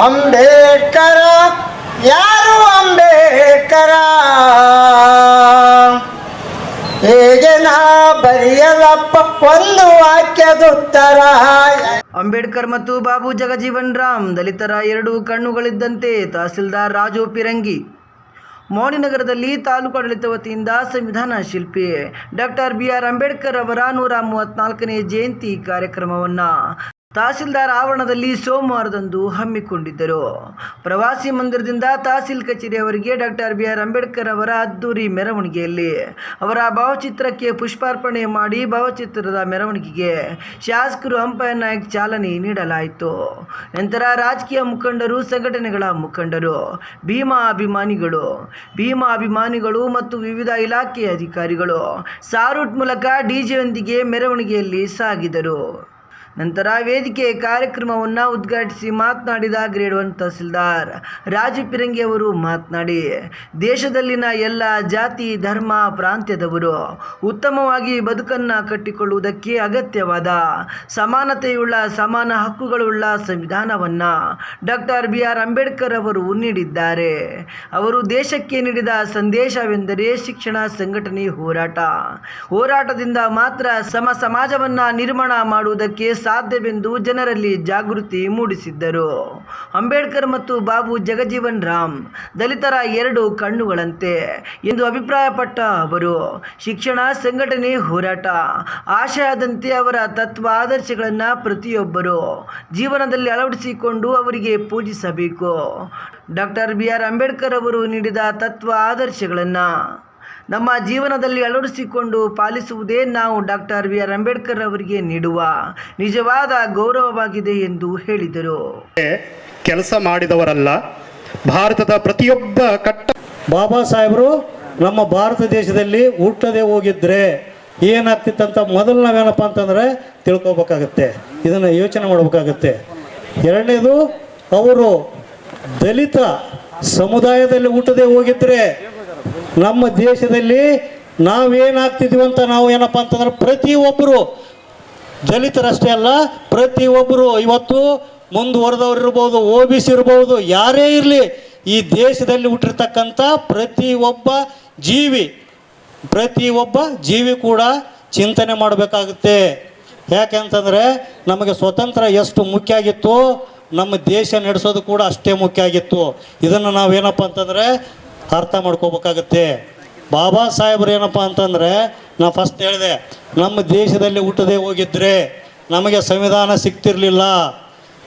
ಅಂಬೇಡ್ಕರ, ಯಾರು ಅಂಬೇಡ್ಕರ? ಹೇಗೆ ನಾ ಬರೆಯಲಪ್ಪ ಒಂದು ವಾಕ್ಯದುತ್ತರ? ಅಂಬೇಡ್ಕರ್ ಮತ್ತು ಬಾಬು ಜಗಜೀವನ್ ರಾಮ್, ದಲಿತರ ಎರಡು ಕಣ್ಣುಗಳಿದ್ದಂತೆ ತಹಸೀಲ್ದಾರ್ ರಾಜು ಪಿರಂಗಿ. ಮೌನಿನಗರದಲ್ಲಿ ತಾಲೂಕು ಆಡಳಿತ ವತಿಯಿಂದ ಸಂವಿಧಾನ ಶಿಲ್ಪಿ ಡಾಕ್ಟರ್ ಬಿ ಆರ್ ಅಂಬೇಡ್ಕರ್ ಅವರ ನೂರ ಮೂವತ್ನಾಲ್ಕನೇ ಜಯಂತಿ ಕಾರ್ಯಕ್ರಮವನ್ನು ತಹಸೀಲ್ದಾರ್ ಆವರಣದಲ್ಲಿ ಸೋಮವಾರದಂದು ಹಮ್ಮಿಕೊಂಡಿದ್ದರು. ಪ್ರವಾಸಿ ಮಂದಿರದಿಂದ ತಹಸೀಲ್ ಕಚೇರಿಯವರಿಗೆ ಡಾಕ್ಟರ್ ಬಿ ಆರ್ ಅಂಬೇಡ್ಕರ್ ಅವರ ಅದ್ದೂರಿ ಮೆರವಣಿಗೆಯಲ್ಲಿ. ಅವರ ಭಾವಚಿತ್ರಕ್ಕೆ ಪುಷ್ಪಾರ್ಪಣೆ ಮಾಡಿ ಭಾವಚಿತ್ರದ ಮೆರವಣಿಗೆಗೆ ಶಾಸಕರು ಅಂಪಯ್ಯ ನಾಯಕ್ ಚಾಲನೆ ನೀಡಲಾಯಿತು. ನಂತರ ರಾಜಕೀಯ ಮುಖಂಡರು, ಸಂಘಟನೆಗಳ ಮುಖಂಡರು, ಭೀಮಾ ಅಭಿಮಾನಿಗಳು ಭೀಮಾ ಅಭಿಮಾನಿಗಳು ಮತ್ತು ವಿವಿಧ ಇಲಾಖೆಯ ಅಧಿಕಾರಿಗಳು ಸಾರೂಟ್ ಮೂಲಕ ಡಿಜೆಯೊಂದಿಗೆ ಮೆರವಣಿಗೆಯಲ್ಲಿ ಸಾಗಿದರು. ನಂತರ ವೇದಿಕೆ ಕಾರ್ಯಕ್ರಮವನ್ನು ಉದ್ಘಾಟಿಸಿ ಮಾತನಾಡಿದ ಗ್ರೇಡ್ ಒನ್ ತಹಸೀಲ್ದಾರ್ ರಾಜು ಪಿರಂಗಿ ಅವರು ಮಾತನಾಡಿ, ದೇಶದಲ್ಲಿನ ಎಲ್ಲ ಜಾತಿ, ಧರ್ಮ, ಪ್ರಾಂತ್ಯದವರು ಉತ್ತಮವಾಗಿ ಬದುಕನ್ನು ಕಟ್ಟಿಕೊಳ್ಳುವುದಕ್ಕೆ ಅಗತ್ಯವಾದ ಸಮಾನತೆಯುಳ್ಳ, ಸಮಾನ ಹಕ್ಕುಗಳುಳ್ಳ ಸಂವಿಧಾನವನ್ನು ಡಾಕ್ಟರ್ ಬಿ ಆರ್ ಅಂಬೇಡ್ಕರ್ ಅವರು ನೀಡಿದ್ದಾರೆ. ಅವರು ದೇಶಕ್ಕೆ ನೀಡಿದ ಸಂದೇಶವೆಂದರೆ ಶಿಕ್ಷಣ ಸಂಘಟನೆ ಹೋರಾಟ. ಹೋರಾಟದಿಂದ ಮಾತ್ರ ಸಮ ಸಮಾಜವನ್ನು ನಿರ್ಮಾಣ ಮಾಡುವುದಕ್ಕೆ ಸಾಧ್ಯವೆಂದು ಜನರಲ್ಲಿ ಜಾಗೃತಿ ಮೂಡಿಸಿದ್ದರು. ಅಂಬೇಡ್ಕರ್ ಮತ್ತು ಬಾಬು ಜಗಜೀವನ್ ರಾಮ್ ದಲಿತರ ಎರಡು ಕಣ್ಣುಗಳಂತೆ ಎಂದು ಅಭಿಪ್ರಾಯಪಟ್ಟ ಅವರು, ಶಿಕ್ಷಣ ಸಂಘಟನೆ ಹೋರಾಟ, ಆಶಯದಂತೆ ಅವರ ತತ್ವ ಆದರ್ಶಗಳನ್ನು ಪ್ರತಿಯೊಬ್ಬರು ಜೀವನದಲ್ಲಿ ಅಳವಡಿಸಿಕೊಂಡು ಅವರಿಗೆ ಪೂಜಿಸಬೇಕು. ಡಾಕ್ಟರ್ ಬಿ ಆರ್ ಅಂಬೇಡ್ಕರ್ ಅವರು ನೀಡಿದ ತತ್ವ ಆದರ್ಶಗಳನ್ನು ನಮ್ಮ ಜೀವನದಲ್ಲಿ ಅಳವಡಿಸಿಕೊಂಡು ಪಾಲಿಸುವುದೇ ನಾವು ಡಾಕ್ಟರ್ ವಿ ಆರ್ ಅಂಬೇಡ್ಕರ್ ಅವರಿಗೆ ನೀಡುವ ನಿಜವಾದ ಗೌರವವಾಗಿದೆ ಎಂದು ಹೇಳಿದರು. ಕೆಲಸ ಮಾಡಿದವರಲ್ಲ ಭಾರತದ ಪ್ರತಿಯೊಬ್ಬ ಕಟ್ಟ ಬಾಬಾ ಸಾಹೇಬರು ನಮ್ಮ ಭಾರತ ದೇಶದಲ್ಲಿ ಹುಟ್ಟದೆ ಹೋಗಿದ್ರೆ ಏನಾಗ್ತಿತ್ತಂತ ಮೊದಲು ನಾವೇನಪ್ಪ ಅಂತಂದರೆ ತಿಳ್ಕೊಬೇಕಾಗತ್ತೆ. ಇದನ್ನು ಯೋಚನೆ ಮಾಡಬೇಕಾಗತ್ತೆ. ಎರಡನೇದು ಅವರು ದಲಿತ ಸಮುದಾಯದಲ್ಲಿ ಹುಟ್ಟದೆ ಹೋಗಿದ್ರೆ ನಮ್ಮ ದೇಶದಲ್ಲಿ ನಾವೇನಾಗ್ತಿದ್ದೀವಿ ಅಂತ ನಾವು ಏನಪ್ಪ ಅಂತಂದ್ರೆ ಪ್ರತಿಯೊಬ್ಬರು ದಲಿತರಷ್ಟೇ ಅಲ್ಲ, ಪ್ರತಿಯೊಬ್ಬರು ಇವತ್ತು ಮುಂದುವರೆದವ್ರು ಇರ್ಬೋದು, ಒ ಬಿ ಸಿ ಇರ್ಬೋದು, ಯಾರೇ ಇರಲಿ ಈ ದೇಶದಲ್ಲಿ ಹುಟ್ಟಿರ್ತಕ್ಕಂಥ ಪ್ರತಿಯೊಬ್ಬ ಜೀವಿ ಪ್ರತಿಯೊಬ್ಬ ಜೀವಿ ಕೂಡ ಚಿಂತನೆ ಮಾಡಬೇಕಾಗುತ್ತೆ. ಯಾಕೆಂತಂದರೆ ನಮಗೆ ಸ್ವತಂತ್ರ ಎಷ್ಟು ಮುಖ್ಯ ಆಗಿತ್ತು, ನಮ್ಮ ದೇಶ ನಡೆಸೋದು ಕೂಡ ಅಷ್ಟೇ ಮುಖ್ಯ ಆಗಿತ್ತು. ಇದನ್ನು ನಾವೇನಪ್ಪ ಅಂತಂದರೆ ಅರ್ಥ ಮಾಡ್ಕೋಬೇಕಾಗತ್ತೆ. ಬಾಬಾ ಸಾಹೇಬ್ರು ಏನಪ್ಪ ಅಂತಂದರೆ, ನಾ ಫಸ್ಟ್ ಹೇಳಿದೆ, ನಮ್ಮ ದೇಶದಲ್ಲಿ ಹುಟ್ಟದೇ ಹೋಗಿದ್ರೆ ನಮಗೆ ಸಂವಿಧಾನ ಸಿಗ್ತಿರಲಿಲ್ಲ.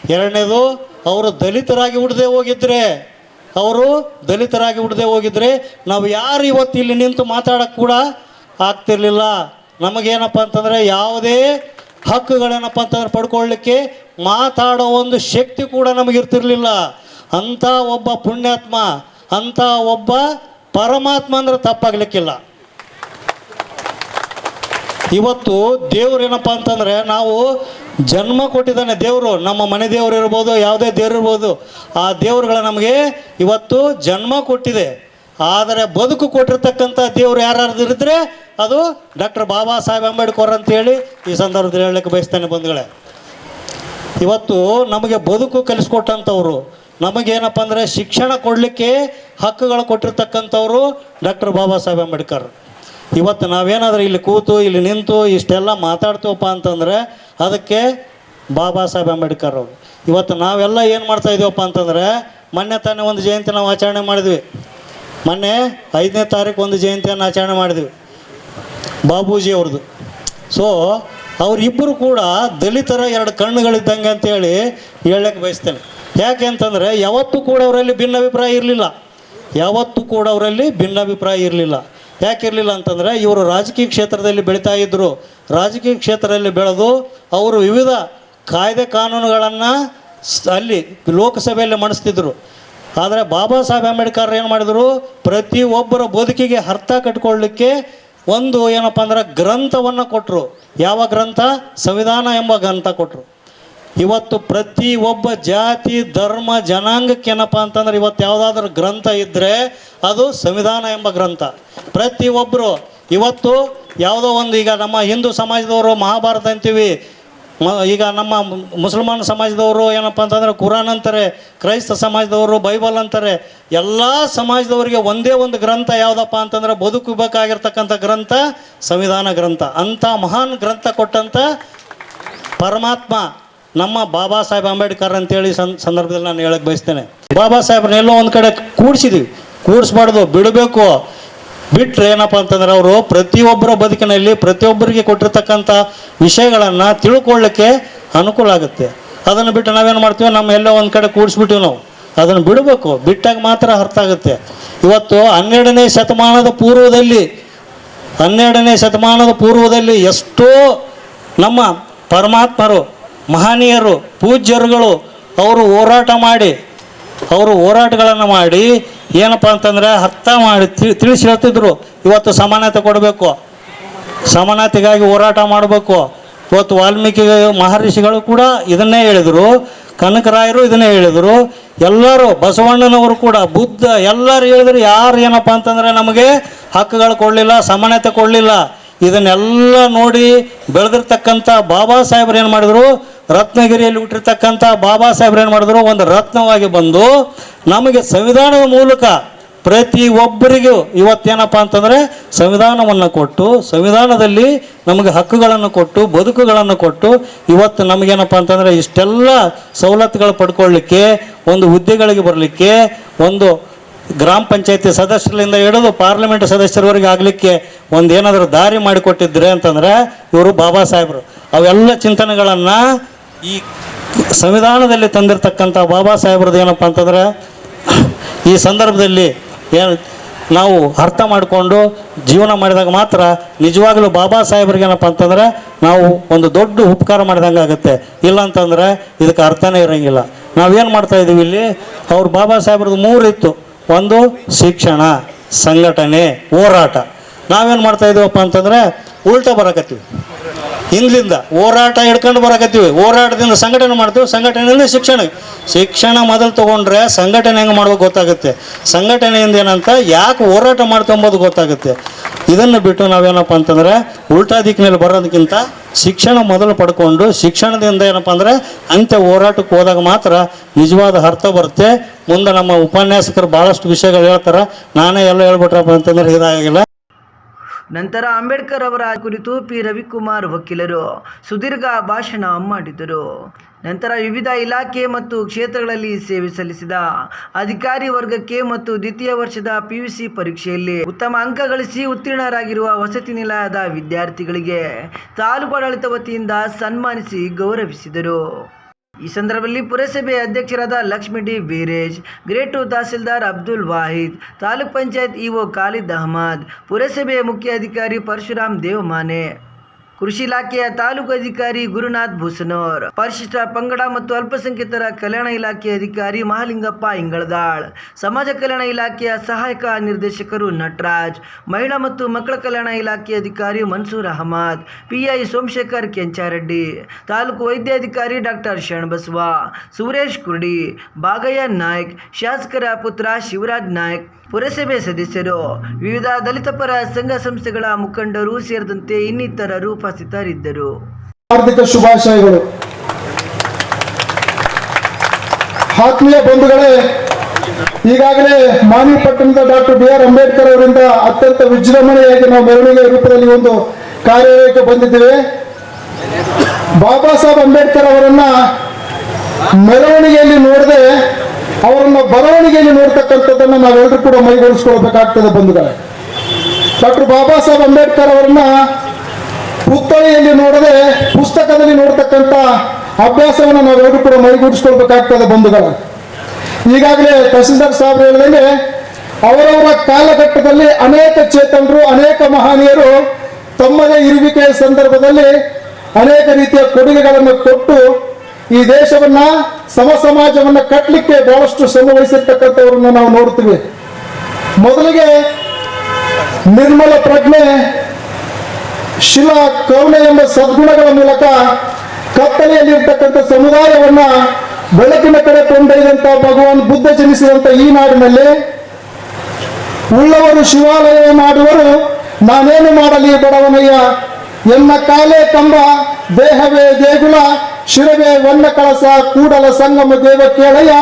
ಎರಡನೇದು, ಅವರು ದಲಿತರಾಗಿ ಹುಟ್ಟದೆ ಹೋಗಿದ್ರೆ, ಅವರು ದಲಿತರಾಗಿ ಹುಟ್ಟದೆ ಹೋಗಿದ್ರೆ ನಾವು ಯಾರು ಇವತ್ತು ಇಲ್ಲಿ ನಿಂತು ಮಾತಾಡೋಕ್ಕೆ ಕೂಡ ಆಗ್ತಿರಲಿಲ್ಲ. ನಮಗೇನಪ್ಪ ಅಂತಂದರೆ ಯಾವುದೇ ಹಕ್ಕುಗಳೇನಪ್ಪ ಅಂತಂದ್ರೆ ಪಡ್ಕೊಳ್ಳಿಕ್ಕೆ ಮಾತಾಡೋ ಒಂದು ಶಕ್ತಿ ಕೂಡ ನಮಗಿರ್ತಿರ್ಲಿಲ್ಲ. ಅಂಥ ಒಬ್ಬ ಪುಣ್ಯಾತ್ಮ ಅಂಥ ಒಬ್ಬ ಪರಮಾತ್ಮ ಅಂದ್ರೆ ತಪ್ಪಾಗ್ಲಿಕ್ಕಿಲ್ಲ. ಇವತ್ತು ದೇವ್ರು ಏನಪ್ಪ ಅಂತಂದರೆ ನಾವು ಜನ್ಮ ಕೊಟ್ಟಿದ್ದಾನೆ ದೇವರು, ನಮ್ಮ ಮನೆ ದೇವರು ಇರ್ಬೋದು, ಯಾವುದೇ ದೇವ್ರು ಇರ್ಬೋದು, ಆ ದೇವರುಗಳ ನಮಗೆ ಇವತ್ತು ಜನ್ಮ ಕೊಟ್ಟಿದೆ. ಆದರೆ ಬದುಕು ಕೊಟ್ಟಿರ್ತಕ್ಕಂಥ ದೇವರು ಯಾರ್ಯಾರು ಇರಿದ್ರೆ ಅದು ಡಾಕ್ಟರ್ ಬಾಬಾ ಸಾಹೇಬ್ ಅಂಬೇಡ್ಕರ್ ಅಂತೇಳಿ ಈ ಸಂದರ್ಭದಲ್ಲಿ ಹೇಳಲಿಕ್ಕೆ ಬಯಸ್ತಾನೆ ಬಂಧುಗಳೇ. ಇವತ್ತು ನಮಗೆ ಬದುಕು ಕಲಿಸ್ಕೊಟ್ಟಂಥವ್ರು ನಮಗೇನಪ್ಪ ಅಂದರೆ ಶಿಕ್ಷಣ ಕೊಡಲಿಕ್ಕೆ ಹಕ್ಕುಗಳು ಕೊಟ್ಟಿರ್ತಕ್ಕಂಥವ್ರು ಡಾಕ್ಟರ್ ಬಾಬಾ ಸಾಹೇಬ್ ಅಂಬೇಡ್ಕರ್. ಇವತ್ತು ನಾವೇನಾದರೂ ಇಲ್ಲಿ ಕೂತು, ಇಲ್ಲಿ ನಿಂತು ಇಷ್ಟೆಲ್ಲ ಮಾತಾಡ್ತೀವಪ್ಪ ಅಂತಂದರೆ ಅದಕ್ಕೆ ಬಾಬಾ ಸಾಹೇಬ್ ಅಂಬೇಡ್ಕರ್ ಅವರು. ಇವತ್ತು ನಾವೆಲ್ಲ ಏನು ಮಾಡ್ತಾ ಇದೀವಪ್ಪ ಅಂತಂದರೆ ಮೊನ್ನೆ ತಾನೇ ಒಂದು ಜಯಂತಿ ನಾವು ಆಚರಣೆ ಮಾಡಿದ್ವಿ. ಮೊನ್ನೆ ಐದನೇ ತಾರೀಕು ಒಂದು ಜಯಂತಿಯನ್ನು ಆಚರಣೆ ಮಾಡಿದ್ವಿ. ಬಾಬೂಜಿ ಅವ್ರದ್ದು. ಸೊ ಅವರಿಬ್ಬರು ಕೂಡ ದಲಿತರ ಎರಡು ಕಣ್ಣುಗಳಿದ್ದಂಗೆ ಅಂತೇಳಿ ಹೇಳಕ್ಕೆ ಬಯಸ್ತೇನೆ. ಯಾಕೆ ಅಂತಂದರೆ ಯಾವತ್ತೂ ಕೂಡ ಅವರಲ್ಲಿ ಭಿನ್ನಾಭಿಪ್ರಾಯ ಇರಲಿಲ್ಲ. ಯಾವತ್ತೂ ಕೂಡ ಅವರಲ್ಲಿ ಭಿನ್ನಾಭಿಪ್ರಾಯ ಇರಲಿಲ್ಲ. ಯಾಕಿರಲಿಲ್ಲ ಅಂತಂದರೆ ಇವರು ರಾಜಕೀಯ ಕ್ಷೇತ್ರದಲ್ಲಿ ಬೆಳೀತಾ ಇದ್ದರು ರಾಜಕೀಯ ಕ್ಷೇತ್ರದಲ್ಲಿ ಬೆಳೆದು ಅವರು ವಿವಿಧ ಕಾಯ್ದೆ ಕಾನೂನುಗಳನ್ನು ಅಲ್ಲಿ ಲೋಕಸಭೆಯಲ್ಲಿ ಮಂಡಿಸ್ತಿದ್ರು ಆದರೆ ಬಾಬಾ ಸಾಹೇಬ್ ಅಂಬೇಡ್ಕರ್ ಏನು ಮಾಡಿದರು? ಪ್ರತಿಯೊಬ್ಬರ ಬದುಕಿಗೆ ಅರ್ಥ ಕಟ್ಕೊಳ್ಳಿಕ್ಕೆ ಒಂದು ಏನಪ್ಪ ಅಂದ್ರೆ ಗ್ರಂಥವನ್ನು ಕೊಟ್ಟರು ಯಾವ ಗ್ರಂಥ? ಸಂವಿಧಾನ ಎಂಬ ಗ್ರಂಥ ಕೊಟ್ಟರು ಇವತ್ತು ಪ್ರತಿ ಒಬ್ಬ ಜಾತಿ, ಧರ್ಮ, ಜನಾಂಗಕ್ಕೇನಪ್ಪ ಅಂತಂದ್ರೆ ಇವತ್ತು ಯಾವುದಾದ್ರೂ ಗ್ರಂಥ ಇದ್ದರೆ ಅದು ಸಂವಿಧಾನ ಎಂಬ ಗ್ರಂಥ. ಪ್ರತಿ ಒಬ್ಬರು ಇವತ್ತು ಯಾವುದೋ ಒಂದು ಈಗ ನಮ್ಮ ಹಿಂದೂ ಸಮಾಜದವರು ಮಹಾಭಾರತ ಅಂತೀವಿ ಈಗ ನಮ್ಮ ಮುಸಲ್ಮಾನ ಸಮಾಜದವರು ಏನಪ್ಪ ಅಂತಂದ್ರೆ ಕುರಾನ್ ಅಂತಾರೆ, ಕ್ರೈಸ್ತ ಸಮಾಜದವರು ಬೈಬಲ್ ಅಂತಾರೆ, ಎಲ್ಲ ಸಮಾಜದವರಿಗೆ ಒಂದೇ ಒಂದು ಗ್ರಂಥ ಯಾವುದಪ್ಪ ಅಂತಂದ್ರೆ ಬದುಕಬೇಕಾಗಿರ್ತಕ್ಕಂಥ ಗ್ರಂಥ ಸಂವಿಧಾನ ಗ್ರಂಥ. ಅಂಥ ಮಹಾನ್ ಗ್ರಂಥ ಕೊಟ್ಟಂಥ ಪರಮಾತ್ಮ ನಮ್ಮ ಬಾಬಾ ಸಾಹೇಬ್ ಅಂಬೇಡ್ಕರ್ ಅಂತೇಳಿ ಸಂದರ್ಭದಲ್ಲಿ ನಾನು ಹೇಳಕ್ಕೆ ಬಯಸ್ತೇನೆ. ಬಾಬಾ ಸಾಹೇಬ್ರನ್ನ ಎಲ್ಲೋ ಒಂದು ಕಡೆ ಕೂಡಿಸಿದ್ವಿ. ಕೂಡಿಸ್ಬಾರ್ದು, ಬಿಡಬೇಕು. ಬಿಟ್ಟರೆ ಏನಪ್ಪ ಅಂತಂದ್ರೆ ಅವರು ಪ್ರತಿಯೊಬ್ಬರ ಬದುಕಿನಲ್ಲಿ ಪ್ರತಿಯೊಬ್ಬರಿಗೆ ಕೊಟ್ಟಿರ್ತಕ್ಕಂಥ ವಿಷಯಗಳನ್ನು ತಿಳ್ಕೊಳ್ಳಿಕ್ಕೆ ಅನುಕೂಲ ಆಗುತ್ತೆ. ಅದನ್ನು ಬಿಟ್ಟು ನಾವೇನು ಮಾಡ್ತೀವಿ ನಮ್ಮ ಎಲ್ಲೋ ಒಂದು ಕಡೆ ಕೂಡಿಸ್ಬಿಟ್ಟಿವಿ ನಾವು. ಅದನ್ನು ಬಿಡಬೇಕು. ಬಿಟ್ಟಾಗ ಮಾತ್ರ ಅರ್ಥ ಆಗುತ್ತೆ. ಇವತ್ತು ಹನ್ನೆರಡನೇ ಶತಮಾನದ ಪೂರ್ವದಲ್ಲಿ, ಹನ್ನೆರಡನೇ ಶತಮಾನದ ಪೂರ್ವದಲ್ಲಿ ಎಷ್ಟೋ ನಮ್ಮ ಪರಮಾತ್ಮರು ಮಹನೀಯರು, ಪೂಜ್ಯರುಗಳು ಅವರು ಹೋರಾಟ ಮಾಡಿ, ಅವರು ಹೋರಾಟಗಳನ್ನು ಮಾಡಿ ಏನಪ್ಪ ಅಂತಂದರೆ ಅರ್ಥ ಮಾಡಿ ತಿಳಿ- ತಿಳಿಸಿ ಹೇಳ್ತಿದ್ರು, ಇವತ್ತು ಸಮಾನತೆ ಕೊಡಬೇಕು, ಸಮಾನತೆಗಾಗಿ ಹೋರಾಟ ಮಾಡಬೇಕು. ಇವತ್ತು ವಾಲ್ಮೀಕಿ ಮಹರ್ಷಿಗಳು ಕೂಡ ಇದನ್ನೇ ಹೇಳಿದರು ಕನಕರಾಯರು ಇದನ್ನೇ ಹೇಳಿದರು, ಎಲ್ಲರೂ ಬಸವಣ್ಣನವರು ಕೂಡ, ಬುದ್ಧ ಎಲ್ಲರೂ ಹೇಳಿದ್ರು, ಯಾರು ಏನಪ್ಪ ಅಂತಂದರೆ ನಮಗೆ ಹಕ್ಕುಗಳು ಕೊಡಲಿಲ್ಲ, ಸಮಾನತೆ ಕೊಡಲಿಲ್ಲ. ಇದನ್ನೆಲ್ಲ ನೋಡಿ ಬೆಳೆದಿರ್ತಕ್ಕಂಥ ಬಾಬಾ ಸಾಹೇಬ್ರು ಏನು ಮಾಡಿದ್ರು ರತ್ನಗಿರಿಯಲ್ಲಿ ಹುಟ್ಟಿರ್ತಕ್ಕಂಥ ಬಾಬಾ ಸಾಹೇಬ್ರು ಏನು ಮಾಡಿದ್ರು? ಒಂದು ರತ್ನವಾಗಿ ಬಂದು ನಮಗೆ ಸಂವಿಧಾನದ ಮೂಲಕ ಪ್ರತಿ ಒಬ್ಬರಿಗೂ ಇವತ್ತೇನಪ್ಪ ಅಂತಂದರೆ ಸಂವಿಧಾನವನ್ನು ಕೊಟ್ಟು, ಸಂವಿಧಾನದಲ್ಲಿ ನಮಗೆ ಹಕ್ಕುಗಳನ್ನು ಕೊಟ್ಟು, ಬದುಕುಗಳನ್ನು ಕೊಟ್ಟು ಇವತ್ತು ನಮಗೇನಪ್ಪ ಅಂತಂದರೆ ಇಷ್ಟೆಲ್ಲ ಸವಲತ್ತುಗಳು ಪಡ್ಕೊಳ್ಳಿಕ್ಕೆ, ಒಂದು ಹುದ್ದೆಗಳಿಗೆ ಬರಲಿಕ್ಕೆ, ಒಂದು ಗ್ರಾಮ ಪಂಚಾಯತಿ ಸದಸ್ಯರಿಂದ ಹಿಡಿದು ಪಾರ್ಲಿಮೆಂಟ್ ಸದಸ್ಯರವರೆಗೆ ಆಗಲಿಕ್ಕೆ ಒಂದು ಏನಾದರೂ ದಾರಿ ಮಾಡಿಕೊಟ್ಟಿದ್ರೆ ಅಂತಂದರೆ ಇವರು ಬಾಬಾ ಸಾಹೇಬರು. ಅವೆಲ್ಲ ಚಿಂತನೆಗಳನ್ನು ಈ ಸಂವಿಧಾನದಲ್ಲಿ ತಂದಿರತಕ್ಕಂಥ ಬಾಬಾ ಸಾಹೇಬ್ರದ್ದು ಏನಪ್ಪ ಅಂತಂದರೆ, ಈ ಸಂದರ್ಭದಲ್ಲಿ ಏನು ನಾವು ಅರ್ಥ ಮಾಡಿಕೊಂಡು ಜೀವನ ಮಾಡಿದಾಗ ಮಾತ್ರ ನಿಜವಾಗಲೂ ಬಾಬಾ ಸಾಹೇಬ್ರಿಗೆ ಏನಪ್ಪ ಅಂತಂದ್ರೆ ನಾವು ಒಂದು ದೊಡ್ಡ ಉಪಕಾರ ಮಾಡಿದಂಗೆ ಆಗುತ್ತೆ. ಇಲ್ಲ ಅಂತಂದ್ರೆ ಇದಕ್ಕೆ ಅರ್ಥನೇ ಇರೋಂಗಿಲ್ಲ. ನಾವೇನು ಮಾಡ್ತಾ ಇದ್ದೀವಿ ಇಲ್ಲಿ? ಅವ್ರು ಬಾಬಾ ಸಾಹೇಬ್ರದ್ದು ಮೂರು ಇತ್ತು ಒಂದು ಶಿಕ್ಷಣ, ಸಂಘಟನೆ, ಹೋರಾಟ. ನಾವೇನು ಮಾಡ್ತಾ ಅಂತಂದರೆ ಅಂತಂದ್ರೆ ಉಲ್ಟಾ ಬರಕತ್ತೀವಿ. ಹಿಂದ್ಲಿಂದ ಹೋರಾಟ ಹಿಡ್ಕೊಂಡು ಬರಕತ್ತೀವಿ. ಹೋರಾಟದಿಂದ ಸಂಘಟನೆ ಮಾಡ್ತೀವಿ. ಸಂಘಟನೆಯಿಂದ ಶಿಕ್ಷಣ. ಶಿಕ್ಷಣ ಮೊದಲು ತೊಗೊಂಡ್ರೆ ಸಂಘಟನೆ ಹೆಂಗೆ ಮಾಡ್ಬೇಕು ಗೊತ್ತಾಗುತ್ತೆ. ಸಂಘಟನೆಯಿಂದ ಏನಂತ ಯಾಕೆ ಹೋರಾಟ ಮಾಡ್ತೊಂಬೋದು ಗೊತ್ತಾಗುತ್ತೆ. ಇದನ್ನು ಬಿಟ್ಟು ನಾವೇನಪ್ಪ ಅಂತಂದರೆ ಉಲ್ಟಾ ದಿಕ್ಕಿನಲ್ಲಿ ಬರೋದಕ್ಕಿಂತ ಶಿಕ್ಷಣ ಮೊದಲು ಪಡ್ಕೊಂಡು ಶಿಕ್ಷಣದಿಂದ ಏನಪ್ಪ ಅಂದರೆ ಅಂತ್ಯ ಹೋರಾಟಕ್ಕೆ ಹೋದಾಗ ಮಾತ್ರ ನಿಜವಾದ ಅರ್ಥ ಬರುತ್ತೆ. ಮುಂದೆ ನಮ್ಮ ಉಪನ್ಯಾಸಕರು ಭಾಳಷ್ಟು ವಿಷಯಗಳು ಹೇಳ್ತಾರೆ. ನಾನೇ ಎಲ್ಲ ಹೇಳ್ಬಿಟ್ರಪ್ಪ ಅಂತಂದ್ರೆ ಇದಾಗಿಲ್ಲ. ನಂತರ ಅಂಬೇಡ್ಕರ್ ಅವರ ಕುರಿತು ಪಿ. ರವಿಕುಮಾರ್ ವಕೀಲರು ಸುದೀರ್ಘ ಭಾಷಣ ಮಾಡಿದರು. ನಂತರ ವಿವಿಧ ಇಲಾಖೆ ಮತ್ತು ಕ್ಷೇತ್ರಗಳಲ್ಲಿ ಸೇವೆ ಸಲ್ಲಿಸಿದ ಅಧಿಕಾರಿ ವರ್ಗಕ್ಕೆ ಮತ್ತು ದ್ವಿತೀಯ ವರ್ಷದ ಪಿಯುಸಿ ಪರೀಕ್ಷೆಯಲ್ಲಿ ಉತ್ತಮ ಅಂಕ ಗಳಿಸಿ ಉತ್ತೀರ್ಣರಾಗಿರುವ ವಸತಿ ನಿಲಯದ ವಿದ್ಯಾರ್ಥಿಗಳಿಗೆ ತಾಲೂಕು ಆಡಳಿತ ವತಿಯಿಂದ ಸನ್ಮಾನಿಸಿ ಗೌರವಿಸಿದರು. ಈ ಸಂದರ್ಭದಲ್ಲಿ ಪುರಸಭೆ ಅಧ್ಯಕ್ಷರಾದ Lakshmi D Veeresh, grade two tehsildar Abdul Wahid, taluk panchayat EO Khalid Ahmed, ಪುರಸಭೆಯ ಮುಖ್ಯ ಅಧಿಕಾರಿ ಪರಶುರಾಮ್ ದೇವಮಾನೆ. ಕೃಷಿ ಇಲಾಖೆಯ ತಾಲೂಕು ಅಧಿಕಾರಿ ಗುರುನಾಥ್ ಭೂಸನೋರ್, ಪರಿಶಿಷ್ಟ ಪಂಗಡ ಮತ್ತು ಅಲ್ಪಸಂಖ್ಯಾತರ ಕಲ್ಯಾಣ ಇಲಾಖೆ ಅಧಿಕಾರಿ ಮಹಾಲಿಂಗಪ್ಪ ಇಂಗಳದಾಳ್, ಸಮಾಜ ಕಲ್ಯಾಣ ಇಲಾಖೆಯ ಸಹಾಯಕ ನಿರ್ದೇಶಕರು ನಟರಾಜ್, ಮಹಿಳಾ ಮತ್ತು ಮಕ್ಕಳ ಕಲ್ಯಾಣ ಇಲಾಖೆ ಅಧಿಕಾರಿ ಮನ್ಸೂರ್ ಅಹಮದ್, ಪಿಐ ಸೋಮಶೇಖರ್ ಕೆಂಚಾರೆಡ್ಡಿ, ತಾಲೂಕು ವೈದ್ಯಾಧಿಕಾರಿ ಡಾಕ್ಟರ್ ಶರಣಬಸವ, ಸುರೇಶ್ ಕುರ್ಡಿ, ಬಾಗಯ್ಯ ನಾಯ್ಕ್, ಶಾಸಕರ ಪುತ್ರ ಶಿವರಾಜ್ ನಾಯ್ಕ್, ಪುರಸಭೆ ಸದಸ್ಯರು, ವಿವಿಧ ದಲಿತ ಪರ ಸಂಘ ಸಂಸ್ಥೆಗಳ ಮುಖಂಡರು ಸೇರಿದಂತೆ ಇನ್ನಿತರರು ಉಪಸ್ಥಿತರಿದ್ದರು. ಹಾರ್ದಿಕ ಶುಭಾಶಯಗಳು. ಆತ್ಮೀಯ ಬಂಧುಗಳೇ, ಈಗಾಗಲೇ ಮಾನ್ಯ ಪಟ್ಟಣದ ಡಾಕ್ಟರ್ ಬಿ ಆರ್ ಅಂಬೇಡ್ಕರ್ ಅವರಿಂದ ಅತ್ಯಂತ ವಿಜೃಂಭಣೆಯಾಗಿ ನಾವು ಮೆರವಣಿಗೆ ರೂಪದಲ್ಲಿ ಒಂದು ಕಾರ್ಯಕ್ಕೆ ಬಂದಿದ್ದೇವೆ. ಬಾಬಾ ಸಾಹೇಬ್ ಅಂಬೇಡ್ಕರ್ ಅವರನ್ನ ಮೆರವಣಿಗೆಯಲ್ಲಿ ನೋಡದೆ ಅವರನ್ನ ಬರವಣಿಗೆಯಲ್ಲಿ ನೋಡ್ತಕ್ಕಂಥದ್ದನ್ನ ನಾವೆಲ್ಲರೂ ಕೂಡ ಮೈಗೂಡಿಸ್ಕೊಳ್ಬೇಕಾಗ್ತದೆ ಬಂಧುಗಳೇ. ಡಾಕ್ಟರ್ ಬಾಬಾ ಸಾಹೇಬ್ ಅಂಬೇಡ್ಕರ್ ಅವರನ್ನ ಪುತ್ಥಳಿಯಲ್ಲಿ ನೋಡದೆ ಪುಸ್ತಕದಲ್ಲಿ ನೋಡ್ತಕ್ಕಂಥ ಅಭ್ಯಾಸವನ್ನು ನಾವೆಲ್ಲರೂ ಕೂಡ ಮೈಗೂಡಿಸ್ಕೊಳ್ಬೇಕಾಗ್ತದೆ ಬಂಧುಗಳ. ಈಗಾಗಲೇ ತಹಸೀಲ್ದಾರ್ ಸಾಹೇಬ್ ಹೇಳಿದಂಗೆ ಅವರವರ ಕಾಲಘಟ್ಟದಲ್ಲಿ ಅನೇಕ ಚೇತನರು, ಅನೇಕ ಮಹನೀಯರು ತಮ್ಮದೇ ಇರುವಿಕೆಯ ಸಂದರ್ಭದಲ್ಲಿ ಅನೇಕ ರೀತಿಯ ಕೊಡುಗೆಗಳನ್ನು ಕೊಟ್ಟು ಈ ದೇಶವನ್ನ ಸಮ ಸಮಾಜವನ್ನ ಕಟ್ಟಲಿಕ್ಕೆ ಬಹಳಷ್ಟು ಶ್ರಮ ವಹಿಸಿರ್ತಕ್ಕಂಥವ್ರನ್ನ ನಾವು ನೋಡ್ತೀವಿ. ಮೊದಲಿಗೆ ನಿರ್ಮಲ ಪ್ರಜ್ಞೆ ಶಿಲಾ ಕರುಣೆ ಎಂಬ ಸದ್ಗುಣಗಳ ಮೂಲಕ ಕತ್ತಲೆಯಲ್ಲಿರ್ತಕ್ಕಂಥ ಸಮುದಾಯವನ್ನ ಬೆಳಕಿನ ಕಡೆ ಕೊಂಡೊಯ್ದಂತ ಭಗವಾನ್ ಬುದ್ಧ ಜನಿಸಿದಂತ ಈ ನಾಡಿನಲ್ಲಿ ಉಳ್ಳವರು ಶಿವಾಲಯ ಮಾಡುವರು, ನಾನೇನು ಮಾಡಲಿ ಬಡವನಯ್ಯ? ಎನ್ನ ಕಾಲೇ ಕಂಬ, ದೇಹವೇ ದೇಗುಲ, ಶಿರವೇ ವನ್ನ ಕಳಸ, ಕೂಡಲ ಸಂಗಮ ದೇವ ಕೇಳಯ್ಯ,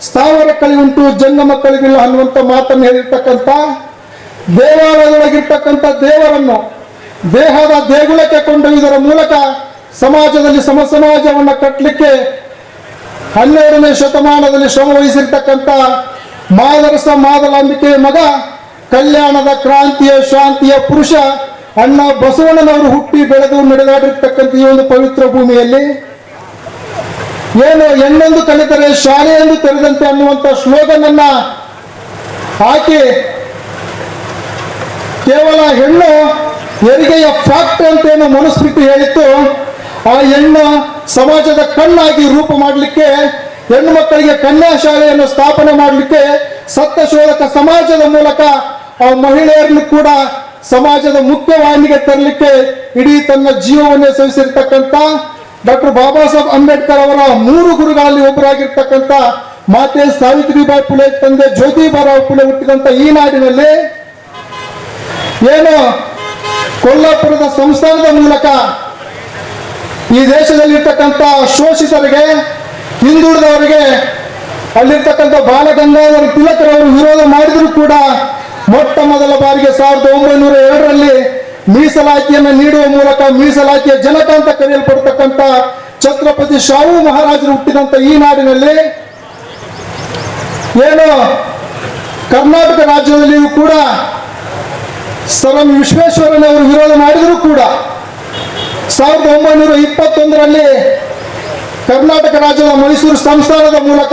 ಸ್ಥಾವರ ಕಳಿವುಂಟು ಜಂಗಮ ಕಳಿವಿಲ್ಲ ಅನ್ನುವಂಥ ಮಾತನ್ನು ಹೇಳಿರ್ತಕ್ಕಂಥ ದೇವಾಲಯದೊಳಗಿರ್ತಕ್ಕಂಥ ದೇವರನ್ನು ದೇಹದ ದೇಗುಲಕ್ಕೆ ಕೊಂಡೊಯ್ಯುವುದರ ಮೂಲಕ ಸಮಾಜದಲ್ಲಿ ಸಮ ಸಮಾಜವನ್ನು ಕಟ್ಟಲಿಕ್ಕೆ ಹನ್ನೆರಡನೇ ಶತಮಾನದಲ್ಲಿ ಶ್ರಮ ವಹಿಸಿರ್ತಕ್ಕಂಥ ಮಾದರಸ ಮಾದಲಾಂಬಿಕೆಯ ಮಗ, ಕಲ್ಯಾಣದ ಕ್ರಾಂತಿಯ ಶಾಂತಿಯ ಪುರುಷ ಅಣ್ಣ ಬಸವಣ್ಣನವರು ಹುಟ್ಟಿ ಬೆಳೆದು ನಡೆದಾಡಿರ್ತಕ್ಕಂಥ ಈ ಒಂದು ಪವಿತ್ರ ಭೂಮಿಯಲ್ಲಿ ಏನು ಹೆಣ್ಣೆಂದು ಕಲಿತರೆ, ಶಾಲೆಯೆಂದು ತೆರೆದಂತೆ ಅನ್ನುವಂಥ ಸ್ಲೋಗನ್ ಅನ್ನ ಹಾಕಿ ಕೇವಲ ಹೆಣ್ಣು ಹೆರಿಗೆಯ ಫ್ಯಾಕ್ಟ್ ಅಂತ ಏನು ಮನಸ್ಬಿಟ್ಟು ಹೇಳಿತ್ತು, ಆ ಹೆಣ್ಣು ಸಮಾಜದ ಕಣ್ಣಾಗಿ ರೂಪ ಮಾಡಲಿಕ್ಕೆ, ಹೆಣ್ಣು ಮಕ್ಕಳಿಗೆ ಕನ್ಯಾ ಶಾಲೆಯನ್ನು ಸ್ಥಾಪನೆ ಮಾಡಲಿಕ್ಕೆ ಸತ್ತ ಶೋಧಕ ಸಮಾಜದ ಮೂಲಕ ಆ ಮಹಿಳೆಯರನ್ನು ಕೂಡ ಸಮಾಜದ ಮುಖ್ಯವಾಹಿನಿಗೆ ತರಲಿಕ್ಕೆ ಇಡೀ ತನ್ನ ಜೀವವನ್ನೇ ಸವಿಸಿರ್ತಕ್ಕಂಥ ಡಾಕ್ಟರ್ ಬಾಬಾ ಸಾಹೇಬ್ ಅಂಬೇಡ್ಕರ್ ಅವರ ಮೂರು ಗುರುಗಳಲ್ಲಿ ಒಬ್ಬರಾಗಿರ್ತಕ್ಕಂಥ ಮಾತೆ ಸಾವಿತ್ರಿಬಾಯಿ ಪುಲೆ, ತಂದೆ ಜ್ಯೋತಿಬಾರಾವ್ ಪುಲೆ ಹುಟ್ಟಿದಂತ ಈ ನಾಡಿನಲ್ಲಿ ಏನು ಕೊಲ್ಲಾಪುರದ ಸಂಸ್ಥಾನದ ಮೂಲಕ ಈ ದೇಶದಲ್ಲಿರ್ತಕ್ಕಂಥ ಶೋಷಿತರಿಗೆ, ಹಿಂದುಳಿದವರಿಗೆ, ಅಲ್ಲಿರ್ತಕ್ಕಂಥ ಬಾಲಗಂಗಾಧರ ತಿಲಕರವರು ವಿರೋಧ ಮಾಡಿದರೂ ಕೂಡ ಮೊಟ್ಟ ಮೊದಲ ಬಾರಿಗೆ ಸಾವಿರದ ಒಂಬೈನೂರ ಎರಡರಲ್ಲಿ ಮೀಸಲಾತಿಯನ್ನು ನೀಡುವ ಮೂಲಕ ಮೀಸಲಾತಿಯ ಜನಕ ಅಂತ ಕರೆಯಲ್ಪಡ್ತಕ್ಕಂಥ ಛತ್ರಪತಿ ಶಾಹು ಮಹಾರಾಜರು ಹುಟ್ಟಿದಂಥ ಈ ನಾಡಿನಲ್ಲಿ ಏನು ಕರ್ನಾಟಕ ರಾಜ್ಯದಲ್ಲಿಯೂ ಕೂಡ ಸರ್ ಎಂ ವಿಶ್ವೇಶ್ವರಯ್ಯನವರು ವಿರೋಧ ಮಾಡಿದರೂ ಕೂಡ ಸಾವಿರದ ಒಂಬೈನೂರ ಇಪ್ಪತ್ತೊಂದರಲ್ಲಿ ಕರ್ನಾಟಕ ರಾಜ್ಯದ ಮೈಸೂರು ಸಂಸ್ಥಾನದ ಮೂಲಕ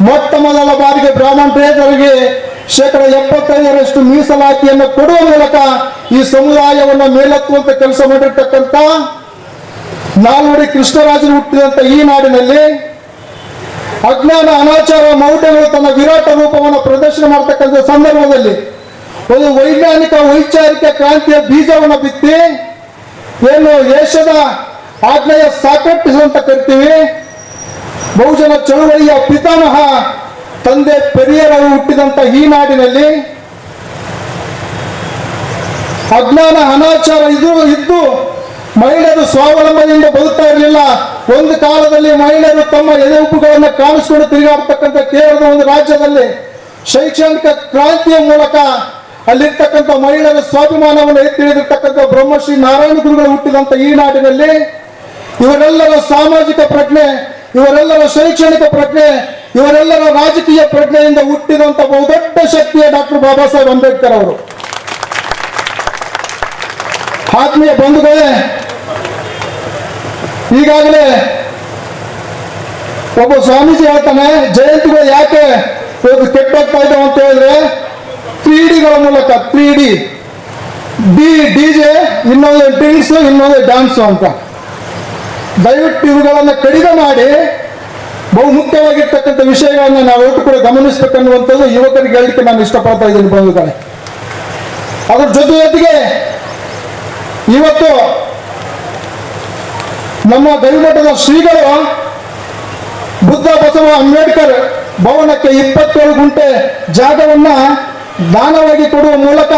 ಮೊಟ್ಟ ಮೊದಲ ಬಾರಿಗೆ ಬ್ರಾಹ್ಮಣರೇತರಿಗೆ ಶೇಕಡ ಎಪ್ಪತ್ತೈದರಷ್ಟು ಮೀಸಲಾತಿಯನ್ನು ಕೊಡುವ ಮೂಲಕ ಈ ಸಮುದಾಯವನ್ನು ಮೇಲೆತ್ತುವಂತ ಕೆಲಸ ಮಾಡಿರ್ತಕ್ಕಂಥ ನಾಲ್ವಡಿ ಕೃಷ್ಣರಾಜರು ಹುಟ್ಟಿದಂಥ ಈ ನಾಡಿನಲ್ಲಿ ಅಜ್ಞಾನ ಅನಾಚಾರ ಮೌಢ್ಯಗಳು ತನ್ನ ವಿರಾಟ ರೂಪವನ್ನು ಪ್ರದರ್ಶನ ಮಾಡತಕ್ಕಂಥ ಸಂದರ್ಭದಲ್ಲಿ ಒಂದು ವೈಜ್ಞಾನಿಕ ವೈಚಾರಿಕ ಕ್ರಾಂತಿಯ ಬೀಜವನ್ನು ಬಿತ್ತಿ ಏನು ದೇಶದ ಆಜ್ಞೆಯ ಸಾಕಟ್ಟಿಸು ಅಂತ ಕರಿತೀವಿ. ಬಹುಜನ ಚಳುವಳಿಯ ಪಿತಾಮಹ ತಂದೆ ಪೆರಿಯರವರು ಹುಟ್ಟಿದಂಥ ಈ ನಾಡಿನಲ್ಲಿ ಅಜ್ಞಾನ ಅನಾಚಾರ ಇದು ಇದ್ದು ಮಹಿಳೆಯರು ಸ್ವಾವಲಂಬನೆಯಿಂದ ಬದುಕ್ತಾ ಇರಲಿಲ್ಲ. ಒಂದು ಕಾಲದಲ್ಲಿ ಮಹಿಳೆಯರು ತಮ್ಮ ಎದೆ ಉಪ್ಪುಗಳನ್ನು ಕಾಣಿಸಿಕೊಂಡು ತಿರುಗಾಡ್ತಕ್ಕಂಥ ಕೇರಳದ ಒಂದು ರಾಜ್ಯದಲ್ಲಿ ಶೈಕ್ಷಣಿಕ ಕ್ರಾಂತಿಯ ಮೂಲಕ ಅಲ್ಲಿರ್ತಕ್ಕಂಥ ಮಹಿಳೆಯರ ಸ್ವಾಭಿಮಾನವನ್ನು ಎತ್ತಿಡಿದಿರ್ತಕ್ಕಂಥ ಬ್ರಹ್ಮಶ್ರೀ ನಾರಾಯಣ ಗುರುಗಳು ಹುಟ್ಟಿದಂಥ ಈ ನಾಡಿನಲ್ಲಿ ಇವರೆಲ್ಲರ ಸಾಮಾಜಿಕ ಪ್ರಜ್ಞೆ, ಇವರೆಲ್ಲರ ಶೈಕ್ಷಣಿಕ ಪ್ರಜ್ಞೆ, ಇವರೆಲ್ಲರ ರಾಜಕೀಯ ಪ್ರಜ್ಞೆಯಿಂದ ಹುಟ್ಟಿದಂಥ ಬಹುದೊಡ್ಡ ಶಕ್ತಿಯ ಡಾಕ್ಟರ್ ಬಾಬಾ ಸಾಹೇಬ್ ಅಂಬೇಡ್ಕರ್ ಅವರು. ಆತ್ಮೀಯ ಬಂಧುಗಳೇ, ಈಗಾಗಲೇ ಒಬ್ಬ ಸ್ವಾಮೀಜಿ ಹೇಳ್ತಾನೆ, ಜಯಂತಿಗಳು ಯಾಕೆ ಕೆಟ್ಟೋಗ್ತಾ ಇದ್ದಾವೆ ಅಂತ ಹೇಳಿದ್ರೆ ತ್ರೀ ಡಿಗಳ ಮೂಲಕ ತ್ರೀ ಡಿ ಡಿ ಜೆ, ಇನ್ನೊಂದು ಡ್ರಿಂಕ್ಸ್ ಇನ್ನೊಂದು ಡ್ಯಾನ್ಸು ಅಂತ. ದಯವಿಟ್ಟು ಇವುಗಳನ್ನು ಕಡಿಮೆ ಮಾಡಿ. ಬಹು ಮುಖ್ಯವಾಗಿರ್ತಕ್ಕಂಥ ವಿಷಯಗಳನ್ನು ನಾವು ಒಟ್ಟು ಕೂಡ ಗಮನಿಸಬೇಕನ್ನುವಂಥದ್ದು ಯುವಕರಿಗೆ ಹೇಳಲಿಕ್ಕೆ ನಾನು ಇಷ್ಟಪಡ್ತಾ ಇದ್ದೀನಿ ಬಂಧುಗಳೇ. ಅದ್ರ ಜೊತೆ ಜೊತೆಗೆ ಇವತ್ತು ನಮ್ಮ ಗವಿಮಠದ ಶ್ರೀಗಳು ಬುದ್ಧ ಬಸವ ಅಂಬೇಡ್ಕರ್ ಭವನಕ್ಕೆ ಇಪ್ಪತ್ತೇಳು ಗುಂಟೆ ಜಾಗವನ್ನ ದಾನವಾಗಿ ಕೊಡುವ ಮೂಲಕ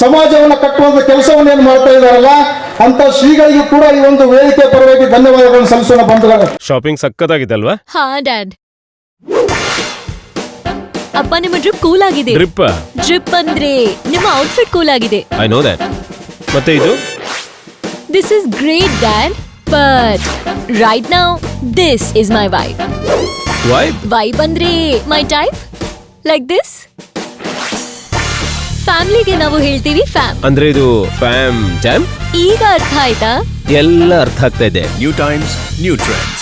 ಸಮಾಜವನ್ನು ಕಟ್ಟುವಂತ ಕೆಲಸವನ್ನು ಏನು ಮಾಡ್ತಾ ಇದ್ದಾರಲ್ಲ ಅಂತ ಶ್ರೀಗಳಿಗೆ ಕೂಡ ಈ ಒಂದು ವೇದಿಕೆ ಪರವಾಗಿ ಧನ್ಯವಾದಗಳನ್ನು ಸಲ್ಲಿಸೋಣ ಬಂಧುಗಳೇ. ಶಾಪಿಂಗ್ ಸಕ್ಕತ್ತಾಗಿದೆ ಅಲ್ವಾ? ಹಾ ಡ್ಯಾಡ್ ಅಪ್ಪ ನಿಮ್ಮ ಡ್ರಿಪ್ ಕೂಲ್ ಆಗಿದೆ. ಡ್ರಿಪ್ ಡ್ರಿಪ್ ಅಂದ್ರೆ ನಿಮ್ಮ ಔಟ್ಫಿಟ್ ಕೂಲ್ ಆಗಿದೆ. ಐ ನೋ ದಟ್ ಮತ್ತೆ ಇದು? This is great dad but right now this is my wife wife wife ಅಂದ್ರೆ ಮೈ ಟೈಪ್ ಲೈಕ್ ದಿಸ್ ಫ್ಯಾಮಿಲಿಗೆ ನಾವು ಹೇಳ್ತೀವಿ ಫ್ಯಾಮ್ ಅಂದ್ರೆ ಇದು ಫ್ಯಾಮ್ ಜಾಮ್ ಈಗ ಅರ್ಥ ಆಯ್ತಾ? ಎಲ್ಲ ಅರ್ಥ ಆಗ್ತಾ ಇದೆ. New times new Trends.